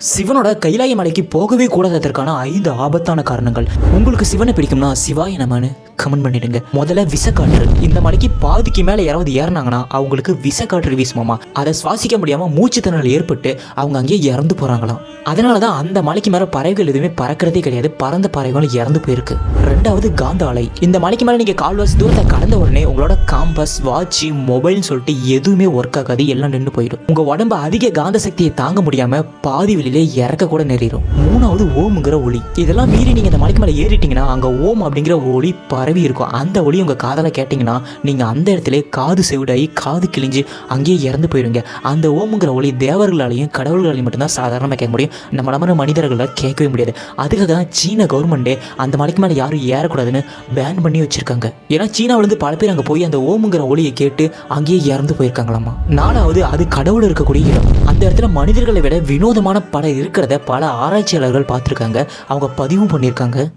சிவனோட கைலாய மலைக்கு போகவே கூடாததற்கான ஐந்து ஆபத்தான காரணங்கள். உங்களுக்கு சிவனை பிடிக்கும்னா சிவாய நமனு கமெண்ட் பண்ணிடுங்க. முதல்ல விசக்காற்று. இந்த மலைக்கு பாதிக்கு மேலே யாராவது ஏறினாங்கன்னா அவங்களுக்கு விசக்காற்று வீசுமாமா அதை சுவாசிக்க முடியாம மூச்சு திணறல் ஏற்பட்டு அவங்க அங்கேயே இறந்து போறாங்களாம். அதனால தான் அந்த மலைக்கு மேலே பறவைகள் எதுவுமே பறக்கிறதே கிடையாது. பறந்த பறவைகளும் இறந்து போயிருக்கு. ரெண்டாவது காந்த அலை இந்த மலைக்கு மேலே நீங்கள் கால்வாசி தூரத்தை கடந்த உடனே உங்களோட காம்பஸ் வாட்ச் மொபைல்னு சொல்லிட்டு எதுவுமே ஒர்க் ஆகாது. எல்லாம் நின்று போயிடும். உங்க உடம்பு அதிக காந்த சக்தியை தாங்க முடியாம பாதி வெளியிலே இறக்க கூட நேரிடும். மூணாவது ஓம்ங்கிற ஒளி. இதெல்லாம் மீறி நீங்க இந்த மலைக்கு மேலே ஏறிட்டீங்கன்னா அங்க ஓம் அப்படிங்கிற ஒளி பரவி இருக்கும். அந்த ஒளி உங்கள் காதில் கேட்டிங்கன்னா நீங்கள் அந்த இடத்துல காது செவிடாகி காது கிழிஞ்சு அங்கேயே இறந்து போயிருங்க. அந்த ஓமுங்கிற ஒளி தேவர்களாலையும் கடவுள்களாலையும் மட்டும்தான் சாதாரணமாக கேட்க முடியும். நம்ம நம்ம மனிதர்களால் கேட்கவே முடியாது. அதுக்காக தான் சீன கவர்மெண்ட்டே அந்த மலைக்கு மேலே யாரும் ஏறக்கூடாதுன்னு பேன் பண்ணி வச்சுருக்காங்க. ஏன்னா சீனாவிலேருந்து பல பேர் அங்கே போய் அந்த ஓமுங்கிற ஒளியை கேட்டு அங்கேயே இறந்து போயிருக்காங்களாமா? நாலாவது அது கடவுள் இருக்கக்கூடிய இடம். அந்த இடத்துல மனிதர்களை விட வினோதமான பல இருக்கிறத பல ஆராய்ச்சியாளர்கள் பார்த்துருக்காங்க. அவங்க பதிவும் பண்ணியிருக்காங்க.